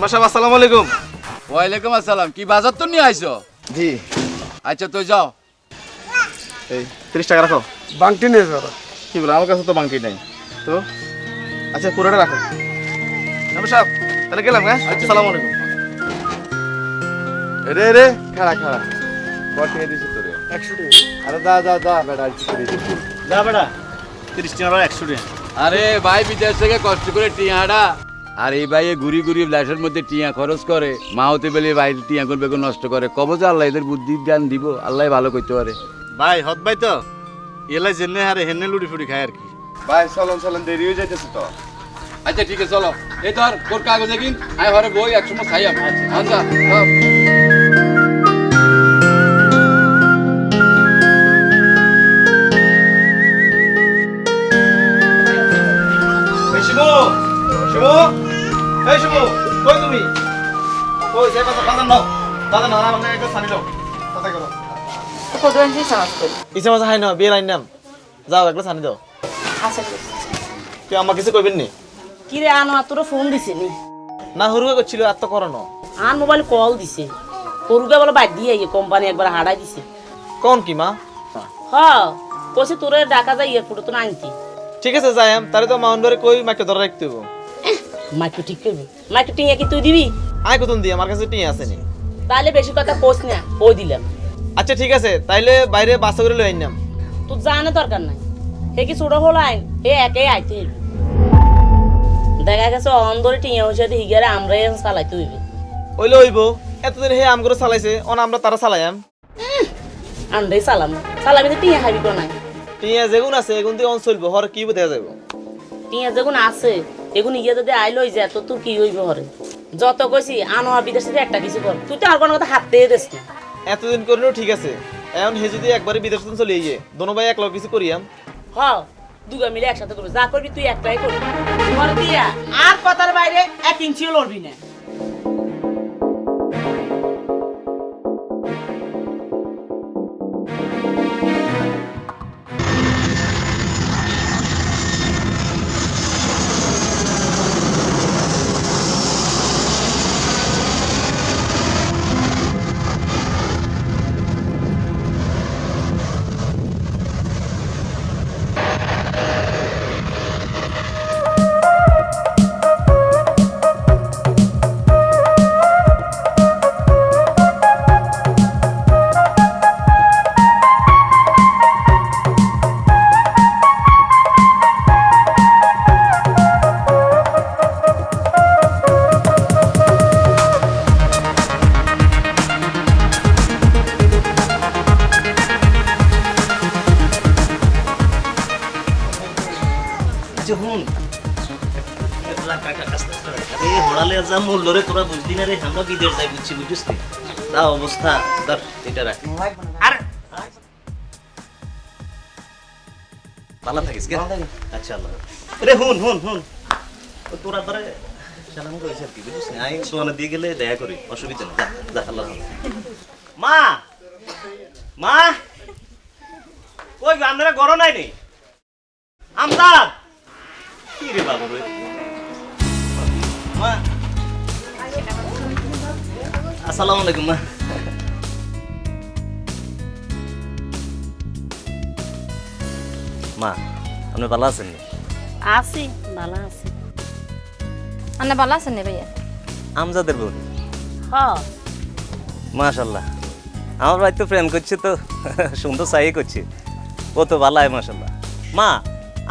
Member সাহেব আসসালামু আলাইকুম। ওয়ালাইকুম আসসালাম। কি বাজার তো নিয়ে আইছো? জি। আচ্ছা তুই যাও। এই তিরিশ টাকা রাখো। বাংটি নিয়ে যাও। কি বলো আমার কাছে তো বাংকি নাই। তো? আচ্ছা পুরোটা রাখো। মেম্বার সাহেব তাহলে গেলাম হ্যাঁ? আসসালামু আলাইকুম। রে রে। খাড়া খাড়া। কত দিছিস তোরে? একশো টাকা। আরে দা দা দা বেটা যা বেটা। তিরিশ টাকা একশো টাকা। আরে ভাই বিদেশ থেকে কষ্ট করে টিয়াটা। আর এই ভাই ঘুরি ঘুরি লাশের মধ্যে টিয়া খরচ করে মা হতে পেলে ভাই টিয়া করবে নষ্ট করে। কবে যে আল্লাহ এদের বুদ্ধি জ্ঞান দিব আল্লাহ ভালো করতে পারে। ভাই হত ভাই তো এলাই জেনে হারে হেনে লুড়ি ফুড়ি খায় আর কি। ভাই চলন চলন দেরি হয়ে যাইতেছে তো। আচ্ছা ঠিক আছে চলো। এই ধর তোর কাগজে কিন। আমি ঘরে বই একসময় খাই আমি। আচ্ছা এই শিবু কই তুমি? কই সেই পাশে বাজার নাও বাজার নাও আমাকে একটা সানি দাও কথা করো কদবেঞ্চি সাহস করি। ইসে মাসে হাই না বিয়ে লাইন নাম। যাও একটা সানি দাও। আচ্ছা ঠিক আছে। কি আমার কিছু কইবেন নি? কি রে আনো আর তোর ফোন দিছে নি না হুরুকে করছিল আর তো করনো আন মোবাইল কল দিছে। সরুকে বলে বাদ দিয়ে কোম্পানি একবার হারাই দিছে। কোন কি মা? হ কইছে তোরে ডাকা যায় এয়ারপোর্টে তো না আনতি ঠিক আছে যাই তারে তো মাউন্ট কই মাকে ধরে রাখতে হইব। মাইকু ঠিক করবি? মাইকু টিয়া কি তুই দিবি? আয় কতন দি আমার কাছে টিয়া আছে নি। তাহলে বেশি কথা কোস না ও দিলাম? আচ্ছা ঠিক আছে তাইলে বাইরে বাসা করে লই আইনাম। তোর জানে দরকার নাই। হে কি ছোট হলো আইন হে একাই আইতে হইবে। দেখা গেছে অন্দরে টিয়া হইছে হিগারে আমরাই চালাইতে হইবে। ওইলে হইব এতদিন হে আম করে চালাইছে অন আমরা তারা চালাইয়াম। আন্দাই চালাম। চালাবি তো টিয়া খাবি কোনায় টিয়া যেগুন আছে এগুন দিয়ে অন চলবো হর কি দেয়া যাব টিয়া যেগুন আছে এগুন ইয়ে যদি আই লই যায় তো তোর কি হইব হরে যত কইছি আনো বিদেশে বিদেশ একটা কিছু কর। তুই তো আর কোনো কথা হাত দিয়ে দিস না। এতদিন করলেও ঠিক আছে। এখন হে যদি একবারে বিদেশ চলে গিয়ে দোনো ভাই একলা কিছু করিয়াম হ দুগা মিলে একসাথে করবি। যা করবি তুই একটাই করবি আর কথার বাইরে এক ইঞ্চিও লড়বি না। বুঝছি বুঝছিস নি? যা অবস্থা ধর এটা রাখ। আর! ভালো থাকিস কে আচ্ছা আল্লাহ রে হুন হুন হুন। তোরা ধরে সালাম করেছে আর কি বুঝছিস না আই সোয়ানা দিয়ে গেলে দয়া করি অসুবিধা নেই। যা আল্লাহ। মা! মা! ওই আপনারা গরম নাই নেই আমদাদ কি রে বাবু রে? আসসালামু আলাইকুম মা। মা আপনি ভালো আছেন নি? আছি ভালো আছি। আন্না ভালো আছেন রে ভাইয়া? আমজাদের বোন। হ। মাশাল্লাহ আমার ভাই তো প্রেম করছে তো সুন্দর চাই করছে। ও তো ভালো হয় মাশাল্লাহ মা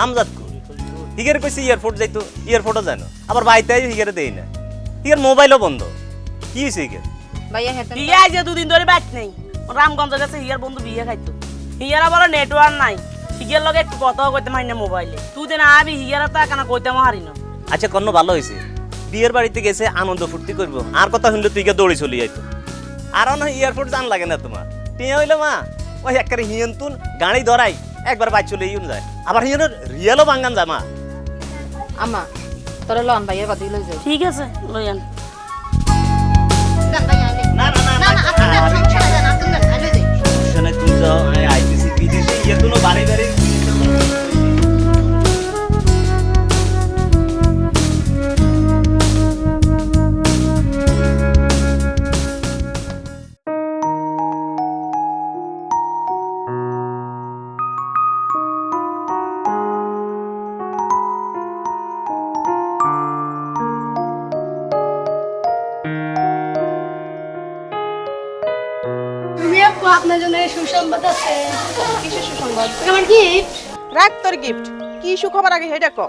আমজাদ হিগের কইছে এয়ারপোর্ট যাইতো এয়ারপোর্টও জানো। আবার বাড়িতে হিগের দেই না। হিগের মোবাইলও বন্ধ। কি হয়েছে হিগের? ভাইয়া হেতেন বিয়ে আইছে দুদিন ধরে বাইক নেই। রামগঞ্জ গেছে হিয়ার বন্ধু বিয়ে খাইতো। হিয়ারা বলে নেটওয়ার্ক নাই। হিয়ার লগে একটু কথাও কইতে মারি না মোবাইলে তুই দিন আবি হিয়ারা তা কেন কইতে হারি না। আচ্ছা কন্ন ভালো বিয়ের বাড়িতে গেছে আনন্দ ফুর্তি করব। আর কথা শুনলে তুই দৌড়ি চলে যাইতো আর না এয়ারপোর্ট জান লাগে না তোমার। টিয়া হইল মা। ওই একবারে হিয়ন্তুন গাড়ি ধরাই একবার বাইক চলে ইউন যায়। আবার হিয়নের রিয়েলও বাঙ্গান যায় মা। আমা তোরা লন ভাইয়ের যাও ঠিক আছে আইতেছি বিদেশে ইয়ে কোনো বাড়ি বাড়ি আপনার জন্য সুসংবাদ আছে। কিসের সুসংবাদ? আমার গিফট রাখ তোর গিফট কি সুখবর আগে সেটা ক।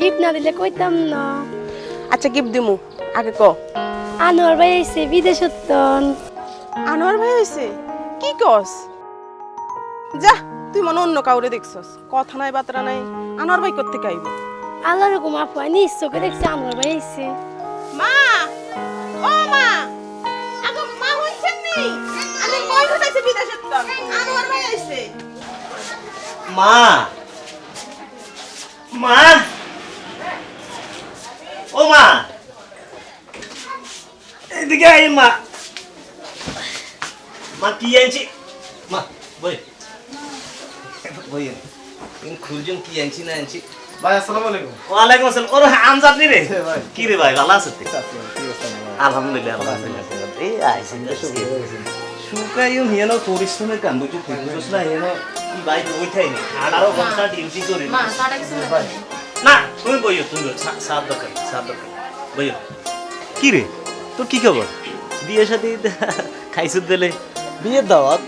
গিফট না দিলে কইতাম না। আচ্ছা গিফট দিমু। আগে ক। আনোয়ার ভাই এসে বিদেশত্তন আনোয়ার ভাই হয়েছে কি কস? যা তুই মনে অন্য কাউরে দেখছস। কথা নাই বাতরা নাই। আনোয়ার ভাই করতে আইব? আল্লাহর রকম আপু আইনি চোখে দেখছি আনোয়ার ভাই এসে মা! ও মা! আমি। বিদেশে আনোয়ার ভাই আইছে। মা। মা। ও মা। এদিকে আই মা। মা কি আনছি? মা বই। কি আনছি না আনছি? ভাই আসসালামু আলাইকুম। ওয়ালাইকুম আসসালাম। ওর আমজাদ নি রে? ভাই। কি রে ভাই ভালো আছিস আছে ভাই। আলহামদুলিল্লাহ আলহামদুলিল্লাহ। এই কাম বুঝু বুঝছ না হিয়ানো কি ভাই বই থাই নি। আঠারো ঘণ্টা ডিউটি করে মা চাটা কিছু না তুমি বইও তুমি বইও। সা- সাত দরকার সাত দরকার। বইও। কি রে? তোর কি খবর? বিয়ে সাথে খাইছত দিলে বিয়ের দাওয়াত?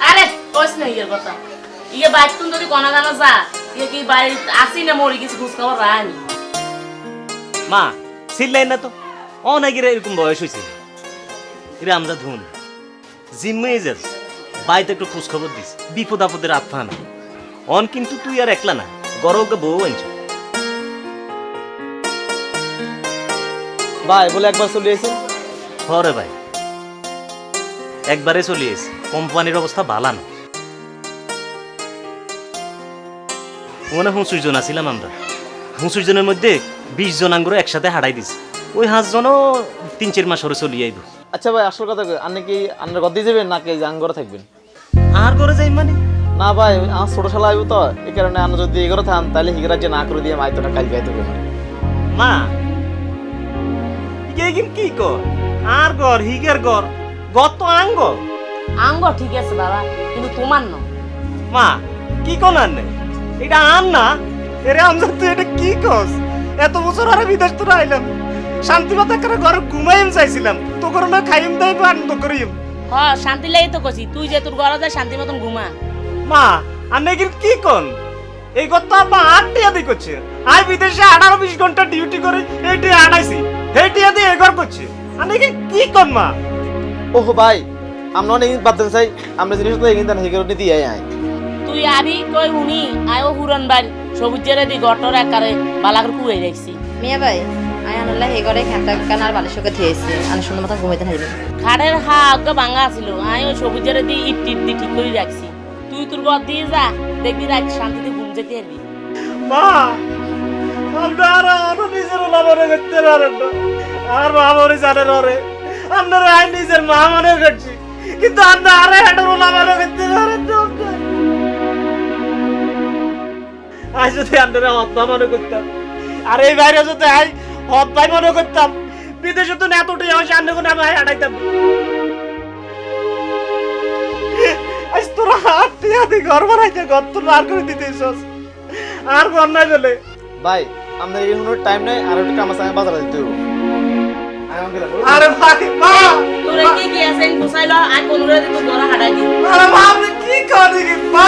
আরে কইস না ইয়ের কথা। ইয়ে বাইক তুন যদি কোনা গানা যা ইয়ে কি বাড়ি আসি না মরি কিছু খোঁজ খবর রানি মা সিল্লাই না তো। অনেকের এরকম বয়স হয়েছে এরে আমরা ধুন। একটু খোঁজ খবর দিস। বিপদ আপদের আত্মা না অন কিন্তু তুই আর একলা না বউ আনছ। ভাই বলে একবার চলে এসেছেন হরে ভাই। একবারে চলে এসে কোম্পানির অবস্থা ভালো না। মনে হুঁচুর জন আছিলাম আমরা। হুঁচুর জনের মধ্যে বিশ জন আঙ্গুর একসাথে হারাই দিস ওই হাঁস জনও তিন চার মাস হরে চলিয়ে আইব। আচ্ছা ভাই আসল কথা কই, আপনি কি আপনার গদ্দি যাবেন নাকি জাঙ্গরে থাকবেন? আর করে যাই মানে? না ভাই আমার ছোট শালা আইব তো এই কারণে আপনি যদি এগোরে থান তাহলে হিগরা যে না করে দিয়ে মাই মাইতোটা কাল গাইতে হবে মা কিন্তু কি কর? আর গর হিগের গর গত আঙ্গ আঙ্গ ঠিক আছে বাবা কিন্তু তোমার ন। মা কি কোন নেই এটা আন না? এরে আমজাদ তুই এটা কি কস এত বছর আরে বিদেশ তোরা আইলাম। শান্তি মাতা করে ঘরে ঘুমাইম চাইছিলাম। তো করে না খাইম দেই পান তো করিম। হ শান্তি লাগি তো কছি তুই যে তোর ঘরে যা শান্তি মতন ঘুমা। মা আন্নে কি কি কোন? এই কথা আব্বা আট দি করছে আই বিদেশে আঠারো বিশ ঘণ্টা ডিউটি করে এই টিয়া আড়াইছি এই টিয়া দিয়ে এগর করছে। আন্নে কি কি কোন মা? ওহ ভাই আমরা অনেক বাদ দেন চাই আমরা জিনিস তো এগিয়ে দেন হিগরে দিয়ে আয় তুই আবি কই উনি আয়ো হুরন বাড়ি সবুজের দি গটর একারে বালাকর কুয়ে রাখছি মিয়া ভাই বালিশকে থিয়েছে আন সুন্দর মতো ঘুমাইতে থাকবে খাড়ের হা ভাঙা ছিল আয় ওই সবুজের দি ইট টিট ঠিক করে রাখছি তুই তোর ঘর দিয়ে যা দেখবি রাত শান্তিতে ঘুম যেতে পারবি মা আমরা আর আর নিজের লাভরে করতে পারেন না আর মামরে জানে রে আপনারা আই নিজের মা মনে করছি কিন্তু আরে লাভরে করতে পারেন না আজ যদি আপনারা মনে করতাম আর এই বাইরে যদি আই হত্যাই মনে করতাম। বিদেশে তো এতটাই হয় সামনে কোনো আমি হাঁটাইতাম। আজ তোরা হাত টিয়া দি ঘর বানাইতে ঘর তোর আর করে দিতেছ আর ঘর নাই বলে। ভাই আপনার এই কোনো টাইম নাই আর একটু কামার সঙ্গে বাজারে দিতে হবে আরে ভাই মা! তোর কি কি আছে গুছাইল আর কোন রে তোর ঘর হাঁটাই দি আরে মা আপনি কি করি মা?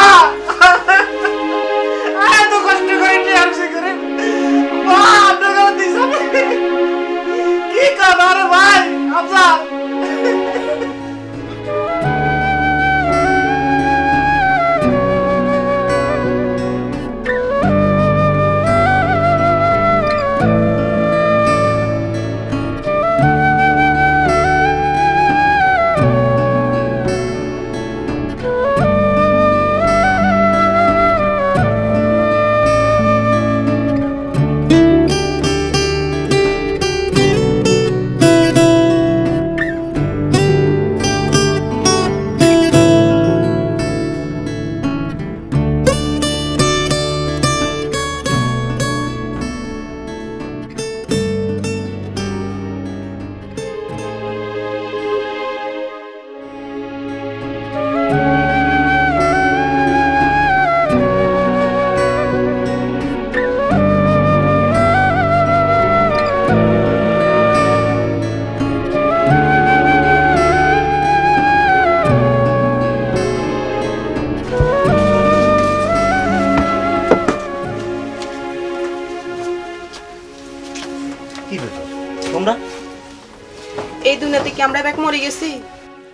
গেছি।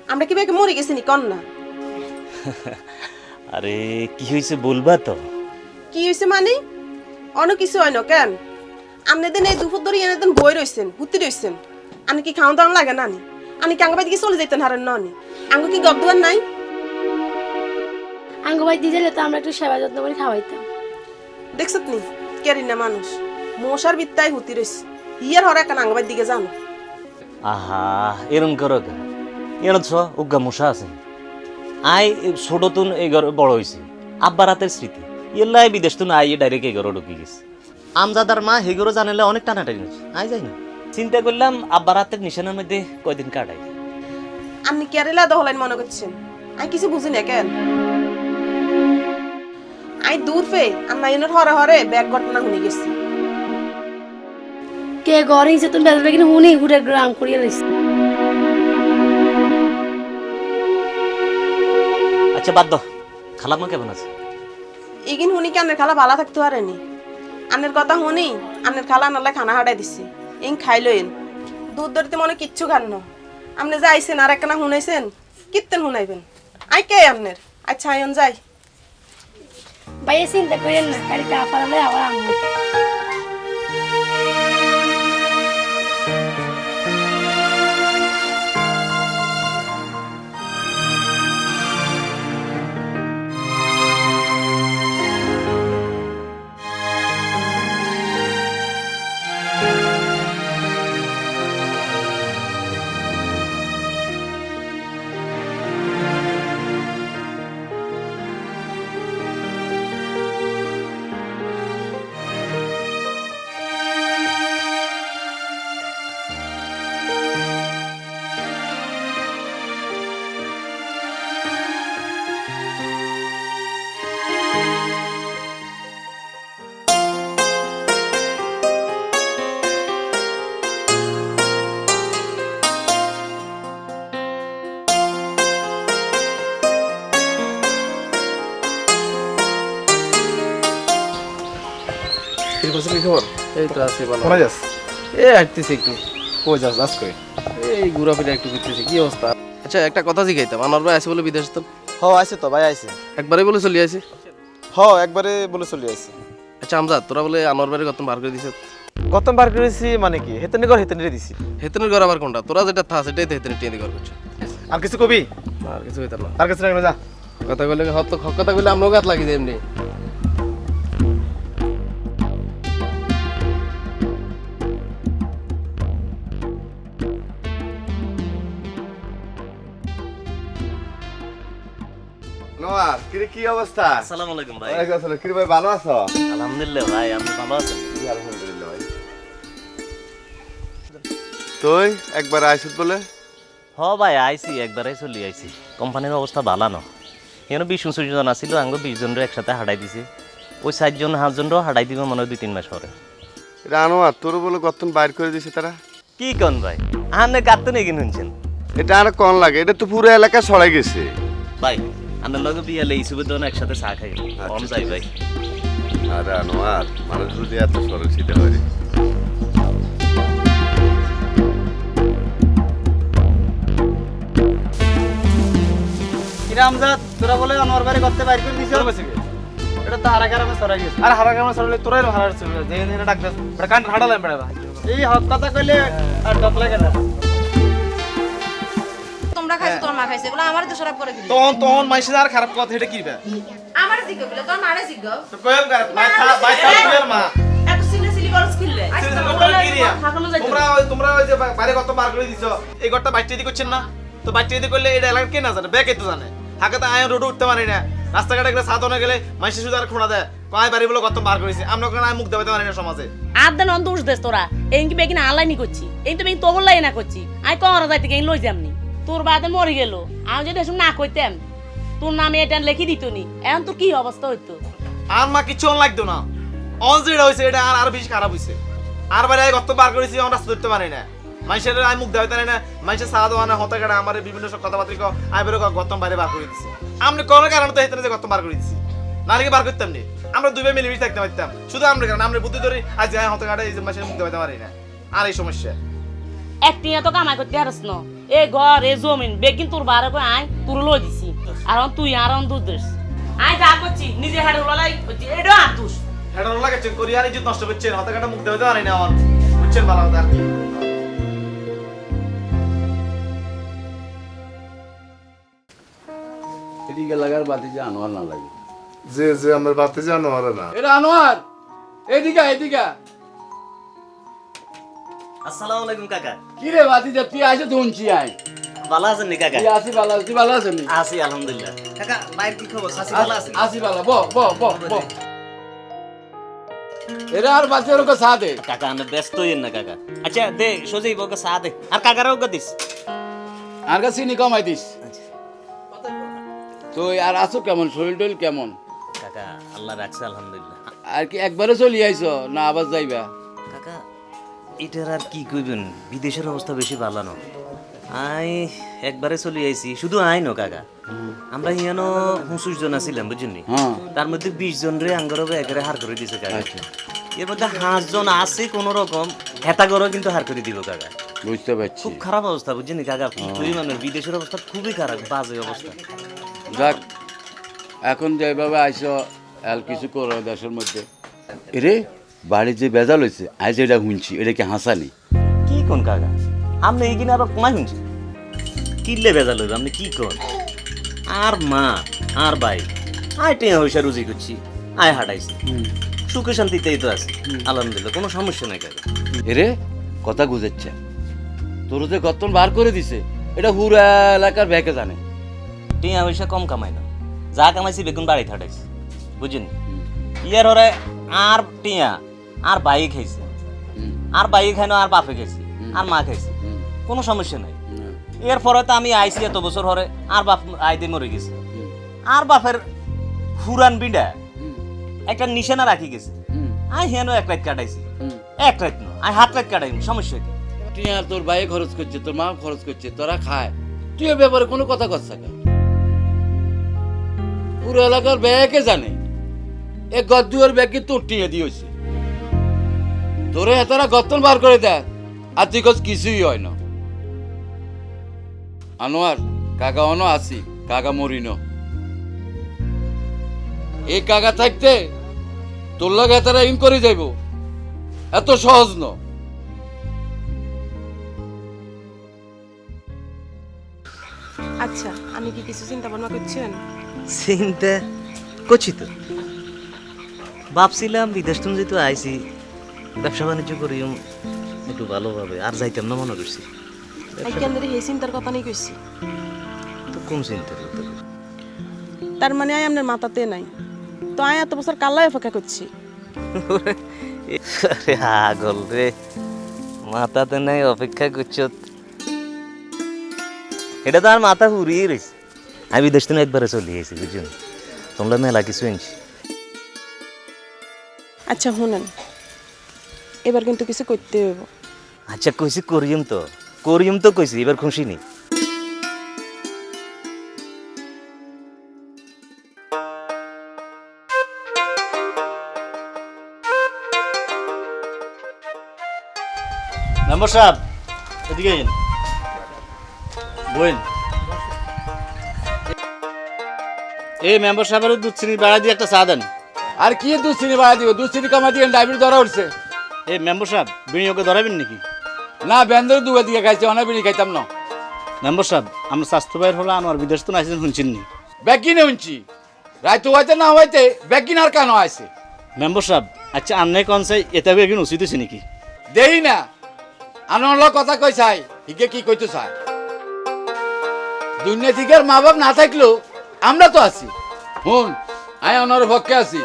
আমরা কি ব্যাগ মরে গেছি নি কন না? আরে কি হয়েছে বলবা তো? কি হয়েছে মানে? অন্য কিছু হয় না কেন? আপনি দিন এই দুপুর ধরে এনে দিন বই রয়েছেন হুতি রয়েছেন আপনি কি খাওয়া দাওয়া লাগে না নি আপনি কি আঙ্গা বাড়ি চলে যেতেন হারেন না নি আঙ্গু কি গপ দেওয়ার নাই? আঙ্গবাই দিয়ে দিলে তো আমরা একটু সেবা যত্ন করে খাওয়াইতাম। দেখছত নি কেরি না মানুষ। মশার বিত্তায় হুতি রয়েছে ইয়ার হরে কেন আঙ্গা বাড়ির দিকে জানো? আহা এরম করো কেন? এর ছ উগ্গা মশা আছে। আই ছোট তুন এই ঘর বড় হয়েছে আব্বা রাতের স্মৃতি। ইল্লাই বিদেশ তুন আই ডাইরেক্ট এই ঘরে ঢুকে গেছে। আমজাদার মা হেগরো জানালে অনেক টানাটানি হচ্ছে। আই যাই না। চিন্তা করলাম আব্বা রাতের নিশানার মধ্যে কয়দিন কাটাই। আপনি কেরালা দহলাইন মনে করছেন? আমি কিছু বুঝি না কেন? আই দূর ফে আমরা এনের হরে হরে ব্যাগ ঘটনা শুনে গেছি। কে ঘরে হিসেবে তুমি বেদবে কিনা হুনি ঘুরে গ্রাম করিয়ে লাইছি আচ্ছা বাদ দাও। খালাম্মা কেমন আছে? ইগিন শুনি কি আনের খালা ভালো থাকতে পারেনি? আনের কথা শুনি আনের খালা আনালে খানা হাঁটাই দিছি। ইং খাইলো এন দুধ ধরতে মনে কিচ্ছু খান না। আপনি যে আইসেন আর একখানা শুনাইছেন কিত্তেন শুনাইবেন আই কে আপনার আচ্ছা আয়ন যাই। বাইরে চিন্তা করেন না গাড়িতে আপারালে আবার আনব। এই তো আছি ভালো। কোথায় যাস? এ হাঁটতেছি একটু। কই যাস যাস কই? এই ঘোরাফেরা একটু ঘুরতেছি কি অবস্থা? আচ্ছা একটা কথা জিগাইতাম আনোয়ার ভাই আছে বলে বিদেশ তো? হ আইছে তো ভাই আইছে। একবারে বলে চলি আসি হ একবারে বলে চলে আইছে। আচ্ছা আমজাদ তোরা বলে আনোয়ার ভাইয়ের কত বার করে দিছে? গতম বার করেছি মানে কি? হেতেনি ঘর হেতেনি দিছি। হেতনের ঘর আবার কোনটা? তোরা যেটা থা সেটাই তো হেতনের টিয়ে ঘর করছে। আর কিছু কবি? আর কিছু হইতাম না। আর কিছু না যা। কথা কইলে হত কথা কইলে আমরাও গাত লাগি যায় এমনি। কি অবস্থা? আসসালামু আলাইকুম ভাই। ওয়ালাইকুম আসসালাম। কিরে ভাই ভালো আছো? আলহামদুলিল্লাহ ভাই আপনি ভালো আছেন? জি, আলহামদুলিল্লাহ ভাই। তুই একবার আইসুত বলে? হ ভাই আইছি একবারে চলি আইছি কোম্পানির অবস্থা ভালো না। এখানে বিশ পঁচিশ জন আসছিল আঙ্গ বিশ জনের একসাথে হাঁটাই দিছে। ওই চারজন হাঁসজনরাও হাঁটাই দিব মনে হয় দুই তিন মাস পরে। এটা আনোয়ার তোর বলে গতন বাইর করে দিছে তারা? কি কন ভাই? আনে কাটতে নাকি শুনছেন এটা আর কন লাগে? এটা তো পুরো এলাকা ছড়াই গেছে। ভাই আনের লগে বিয়ালে ইসুবের দোকানে একসাথে চা খাই কম যাই ভাই। আরে আনোয়ার মানুষ যদি এত সরল সিধে হয় রে। তোরা বলে আনোয়ার বাড়ি করতে বাইর করে দিছিস এটা তো হারা কারণে সরাই গেছে। আর হারা কেমন সরলে তোরাই হারা চলে যে এনে ডাক দাস বড় কান হাড়ালাম বড়। এই হক কথা কইলে আর ডক লাগে না তোমরা খাইছো তোর মা খাইছে এগুলো আমার দোষারোপ করে দিলি। তখন তখন মাইসে আর খারাপ কথা এটা কিবা আমার জিজ্ঞ বলে তোর মারে জিজ্ঞ তো কইম খারাপ মাই খারাপ মাই খারাপ এর মা। এত সিলে সিলি করছ কিনলে। তোমরা ওই তোমরা ওই যে বাইরে কত বার করে দিছো এই ঘরটা বাচ্চা দিয়ে করছেন না? তো বাচ্চা দিয়ে করলে এটা এলাকা কে না জানে? ব্যাকে তো জানে? হাকে তো আয়ন রোড উঠতে পারি না। রাস্তাঘাটে গেলে সাধনে গেলে মাইসে শুধু আর খোঁড়া দেয়। কয় বাড়ি বলে কত বার করেছে? আমরা আয় মুখ দেওয়াতে পারি না সমাজে। আর দেন অন্তর দেশ তোরা। এই কি বেকিনা আলাইনি করছি? এই তো বেকিন তোর লাই না করছি। আই কর যাইতে গেই লই যামনি। তোর বাদে মরে গেল। আমি যদি এসব না কইতাম তোর নামে এটা লিখি দিত নি। এখন তোর কি অবস্থা হইতো? আর মা কিছু অন লাগতো না। অন হয়েছে এটা আর আর বেশি খারাপ হয়েছে আর বাইরে কত বার করেছি আমরা রাস্তা ধরতে পারি না। মানুষের আমি মুখ দেওয়াতে পারি না। মানুষের সাদা দোকানে হতে গেলে আমার বিভিন্ন সব কথাবার্তা কও, আমি বেরো গতম বাইরে বার করে দিছি। আমি কোনো কারণে তো হেতনে যে গতম বার করে দিছি। না কি বার করতাম নি? আমরা দুই ভাই মিলেমিশে থাকতে পারতাম। শুধু আমরা কারণ আমরা বুদ্ধি ধরি আজ হতে গাড়ি এই যে মানুষের মুখ দেওয়াতে পারি না। আর এই সমস্যা। এক টিয়া তো কামাই করতে হারস ন। এ ঘর এ জমিন বেগিন তোর বারে কই আই তোর লই দিছি। আর তুই আর দুধ দিস আই যা করছি নিজে হাড়ে করছি এটা আর তুস এটা লাগে চেক করি আর ইজ্জত নষ্ট করছেন হাতে কাটা মুখ দেওয়া পারি না আমার বুঝছেন ভালো কথা? আর কি এদিকে লাগার বাতি যে আনোয়ার না লাগে। যে যে আমার বাতে জানো আর না। এটা আনোয়ার! এদিকে এদিকে আসসালামু আলাইকুম কাকা। কি রে বাতি যে তুই আসে ধুনছি আয়। ভালো আছেন নি কাকা? তুই আসি ভালো তুই ভালো আছিস নি? আছি আলহামদুলিল্লাহ। কাকা বাইরে কি খবর? সাসি ভালো আছেন আসি ভালো ব ব ব ব। এরা আর বাতি ওরকম সাথে কাকা আমি ব্যস্ত হইেন না কাকা। আচ্ছা দে সোজাই বকে আর কাকারও দিস। আর কাছে চিনি কমাই দিস। তো আর আসো কেমন? শরীর টরীর কেমন? কাকা আল্লাহ রাখছে আলহামদুলিল্লাহ। আর কি একবারে চলি আইছো? না আবার যাইবা? এটার আর কি কইবেন? বিদেশের অবস্থা বেশি ভালো না। আই একবারে চলে আইছি। শুধু আই ন কাকা। আমরা হিয়ানো হুঁসুস জন আছিলাম বুঝলি হ্যাঁ। তার মধ্যে বিশ জন রে আঙ্গরবে একেবারে হার করে দিছে কাকা। আচ্ছা। এর মধ্যে হাঁস জন আছে কোন রকম হেতা গরও কিন্তু হার করে দিব কাকা। বুঝতে পারছি। খুব খারাপ অবস্থা বুঝছেন কাকা? কি করি মানে বিদেশের অবস্থা খুবই খারাপ বাজে অবস্থা। যাক এখন যেভাবে আইসো আর কিছু করো দেশের মধ্যে। এরে বাড়ির যে বেজাল হয়েছে আজ এটা শুনছি এটা কি হাসানি কি কোন কাকা? আপনি এই কিনা আবার কমাই শুনছি কিনলে ভেজাল হইবে আপনি কি কোন? আর মা আর ভাই আয় টেয়া হইসা রুজি করছি আয় হাঁটাইছি। সুখে শান্তিতেই তো আছে আলহামদুলিল্লাহ কোনো সমস্যা নাই কাকা। এরে কথা গুজাচ্ছে তোর যে গতন বার করে দিছে এটা পুরা এলাকার ব্যাকে জানে। টিয়া পয়সা কম কামাই না। যা কামাইছি বেগুন বাড়ি থাটাইছি বুঝছেন? ইয়ার হরে আর টিয়া আর বাই খাইছে। আর বাই খাই না আর বাপে খাইছে আর মা খাইছে। কোনো সমস্যা নাই। হুম, এর পরে তো আমি আইছি এত বছর হরে আর বাপ আইতে মরে গেছে। আর বাপের হুরান বিডা একটা নিশানা রাখি গেছে। আই হেন এক রাত কাটাইছি। এক রাত ন আই হাত রাত কাটাইম সমস্যা কি? তুই আর তোর ভাই খরচ করছে তোর মা খরচ করছে তোরা খায়। তুই এ ব্যাপারে কোনো কথা করছ না পুরো এলাকার ব্যাগে জানে। এ গদ্দুয়ার ব্যাগে তোর টিয়ে দিয়েছে। তোরে এতারা গত্তন বার করে দেয় আর তুই কস কিছুই হয় না। আনোয়ার কাকা অনো আসি কাকা মরিন। এই কাকা থাকতে তোর লাগে এতারা ইন করে যাইব এত সহজ ন। আচ্ছা আমি কি কিছু চিন্তা ভাবনা করছেন চিন্তা করছি তো। ভাবছিলাম বিদেশ তুমি যেহেতু আইছি ব্যবসা বাণিজ্য করি একটু ভালোভাবে আর যাইতাম না মনে করছি। আইকান ধরে চিন্তার কথা নেই কইছি। তো কোন চিন্তা করতে তার মানে আই আপনার মাথাতে নাই। তো আয় এত বছর কাল্লাই অপেক্ষা করছি। আরে আগল রে মাথাতে নাই অপেক্ষা করছ। এটা তো আর মাথা ঘুরিয়ে রয়েছে আমি বিদেশ থেকে একবারে চলে গেছি বুঝছেন? তোমরা মেলা কিছু এনেছি। আচ্ছা শুনেন। এবার কিন্তু কিছু করতে হইব। আচ্ছা কইছি করিম তো। করিম তো কইছি এবার খুশি নি। মেম্বার সাহেব এদিকে আইন। বইন। এই মেম্বার সাহেবের দুধ চিনি বাড়া দিয়ে একটা চা দেন। আর কি দুশ্চিনি বাড়া দিব? দুশ্চিনি কামা দিয়ে ডায়াবেটিস ধরা উঠছে। এই মেম্বার সাহেব বিনিয়োগে ধরাবেন নাকি? না বেন্দর দুয়া দিয়ে খাইছে অনেক বিনি খাইতাম না। মেম্বার সাহেব আমরা স্বাস্থ্য বাইর হলো আনোয়ার বিদেশ তো নাইছেন শুনছেন নি? ব্যাকিনে শুনছি। রাইতো হইতে না হইতে ব্যাকিন আর কেন আছে মেম্বার সাহেব আচ্ছা আন্নে কন চাই এটা একদিন উচিত হয়েছে নাকি? দেই না। আনন্দ কথা কই চাই হিকে কি কইতে চাই? দুনিয়া থেকে মা বাপ না থাকলেও আমরা তো আছি। হুন আয় অনর পক্ষে আছি।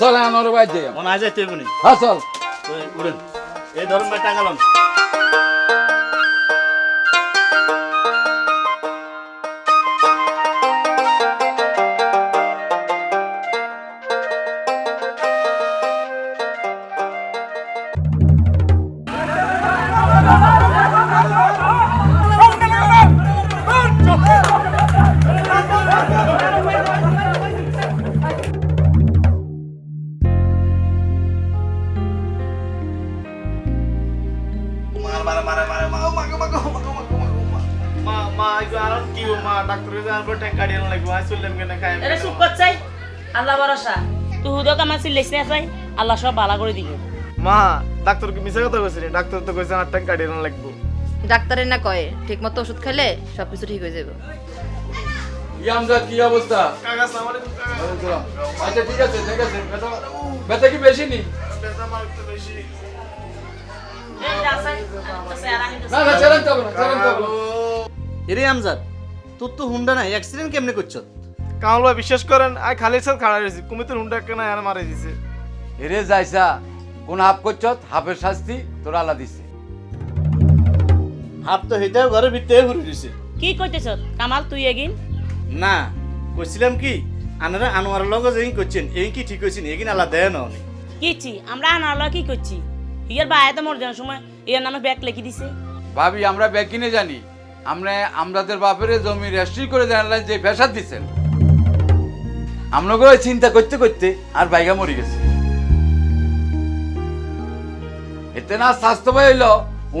চল অনর বাইর যাই হয় যাইতে হ্যাঁ চল। উড়েন এই ধরুন ভাই টাঙ্গালাম এটা চুপ করছাই আল্লাহ ভরসা। তুই হুদক আমার চিল্লাইছ না চাই। আল্লাহ সব ভালো করে দিবে। মা ডাক্তার কি মিছা কথা কইছিস ডাক্তার তো কইছে আর ট্যাঙ্ক কাটিয়ে লাগবো। ডাক্তারের না কয়ে ঠিকমতো ওষুধ সব কিছু ঠিক হয়ে যাবে। আমজাদ কি অবস্থা? কাকা আসসালামু আলাইকুম কাকা। আচ্ছা ঠিক আছে ঠিক আছে। ব্যথা ব্যথা কি বেশি নি? ব্যথা একটু বেশি। এরে আমজাদ তোর তো হুন্ডা নাই। অ্যাক্সিডেন্ট কেমনে করছত কামাল ভাই বিশ্বাস করেন আই খালির সাথে খাড়া রয়েছি কুমিতের হুন্ডা কেন আর মারে দিছে। এরে যাইসা কোন হাফ করছত হাফের শাস্তি তোর আল্লাহ দিছে। হাত তো হেঁটেও ঘরের ভিতরে ঘুরে দিছে। কি কইতেছ কামাল তুই এগিন? না কইছিলাম কি আনারা আনোয়ারের লগে যেই করছেন এই কি ঠিক হইছেন এগিন আলা দেয় না। কিছি আমরা আনার কি করছি? ইয়ার বাইরে তো মর যাওয়ার সময় ইয়ার নামে ব্যাগ লিখে দিছে। ভাবি আমরা ব্যাগ কিনে জানি। আমরা আমরাদের বাপের জমি রেস্ট্রি করে জানলেন যে ফেসাদ দিচ্ছেন আমরা করে চিন্তা করতে করতে আর বাইগা মরে গেছে। এতে না স্বাস্থ্য ভাই হইল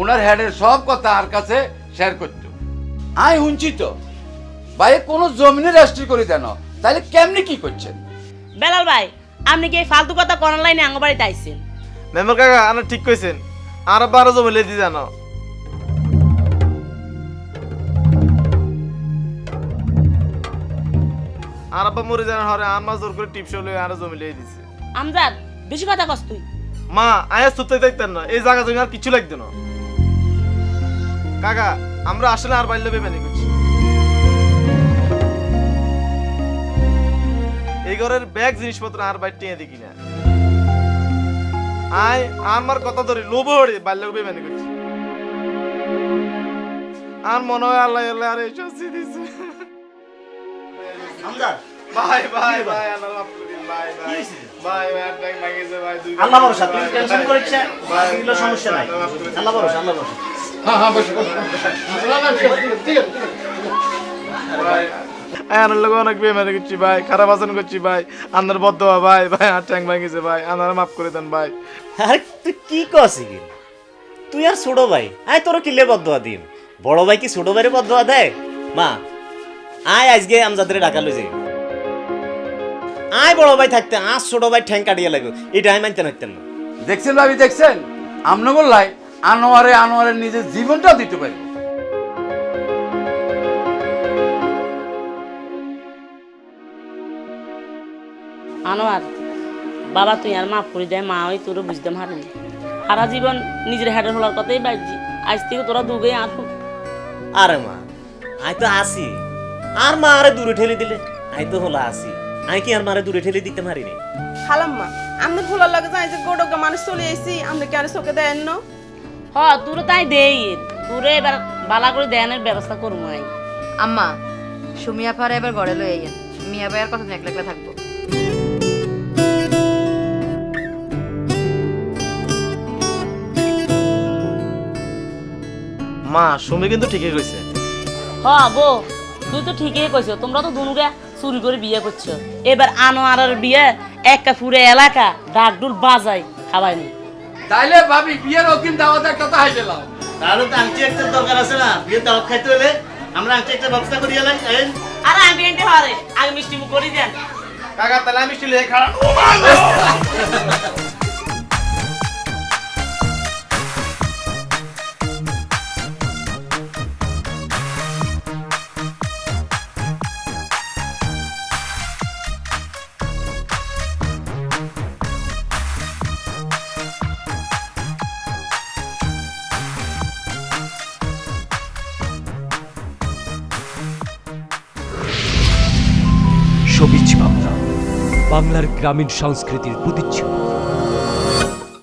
ওনার হেডের সব কথা আর কাছে শেয়ার করত। আই শুনছি তো। ভাই কোনো জমিনে রেস্ট্রি করে দেন। তাহলে কেমনি কি করছেন? বেলাল ভাই আপনি কি এই ফালতু কথা কোন লাইনে আঙ্গবাড়িতে আইছেন? মেম্বার কাকা আনা ঠিক কইছেন। আর বারো জমি লেদি জানো আর আব্বা মরে জানা হরে আর মাস জোর করে টিপস হলে আর জমি লেগে দিছে। আমজাদ বেশি কথা কস তুই। মা আয়া সুতে দেখতেন না এই জায়গা জমি আর কিছু লাগতো না। কাকা আমরা আসলে আর বাইলে বেমানি করছি এই ঘরের ব্যাগ জিনিসপত্র আর বাইর টিয়ে দেখি না। আয় আমার কথা ধরে লোভ হরে বাল্য বেমানি করছি আর মনে হয় আল্লাহ আল্লাহ আর এই শাস্তি দিছে ভাই ভাই ভাই? আল্লাহ মাফ করে দিন ভাই ভাই ভাই ভাই আর ট্যাঙ্ক ভাই দুই আল্লাহ ভরসা তুমি টেনশন করিস না এগুলো সমস্যা নাই। আল্লাহ মাফ করে দিন। আল্লাহ ভরসা আল্লাহ ভরসা। হ্যাঁ হ্যাঁ বসে বসে না, না, ঠিক আছে, ঠিক আছে, ঠিক আছে। ভাই আনার লোক অনেক বেমানি করছি ভাই খারাপ আচরণ করছি ভাই আনার বদ্ধ ভাই ভাই আর ট্যাঙ্ক ভাঙিয়েছে ভাই আনার মাফ করে দেন ভাই আরে তুই কি কস তুই আর ছোট ভাই। আয় তোর কিলে বদয়া দিম বড় ভাই কি ছোট ভাইরে বদয়া দেয়? মা আয় আজকে আমজাদের ডাকা লই যাই। আয় বড় ভাই থাকতে আজ ছোট ভাই ঠ্যাং কাটিয়ে লাগবে। এটা আমি মানতে নাকতেন না। দেখছেন ভাবি দেখছেন? আমনে বললাই আনোয়ারে আনোয়ারের নিজের জীবনটাও দিতে পারি আনোয়ার বাবা তুই আর মাফ করে দেয় মা ওই তোরও বুঝতে পারেনি। সারা জীবন নিজের হেডের হলার কথাই বাজছি। আজ থেকে তোরা দুগে আর। আরে মা আই তো আসি। আর মা আরে দূরে ঠেলে দিলে? আই তো হলো আসি আই কি আর মারে দূরে ঠেলে দিতে পারিনি? খালাম্মা আপনি ভুলার লাগে যাই যে গোডগা মানুষ চলে এসেছি আপনি কি আর চোখে দেন না? হ তোর তাই দেই। তোরে এবার বালা করে দেয়ানের ব্যবস্থা করব আই আম্মা সুমিয়া পারে এবার ঘরে লই আইয়েন। মিয়া ভাইয়ের কথা একলা একলা থাকব। মা সুমি কিন্তু ঠিকই কইছে। হ বো তুই তো ঠিকই কইছো তোমরা তো দুনুরে চুরি করে বিয়ে করছ। এবার আনোয়ারের বিয়ে একটা পুরে এলাকা ডাক ডুল বাজাই খাওয়াইনি তাইলে ভাবি বিয়ের অগ্রিম দাওয়াত একটা তো হাই পেলাম। তাহলে তো আংটি একটা দরকার আছে না বিয়ে দাওয়াত খাইতে হলে আমরা আংটি একটা ব্যবস্থা করিয়া লাই এই। আর আন্টি আন্টি হারে আগে মিষ্টি মুখ করে দেন। কাকা তাহলে আমি স্টিলে খারাপ। বাংলার গ্রামীণ সংস্কৃতির প্রতিচ্ছবি।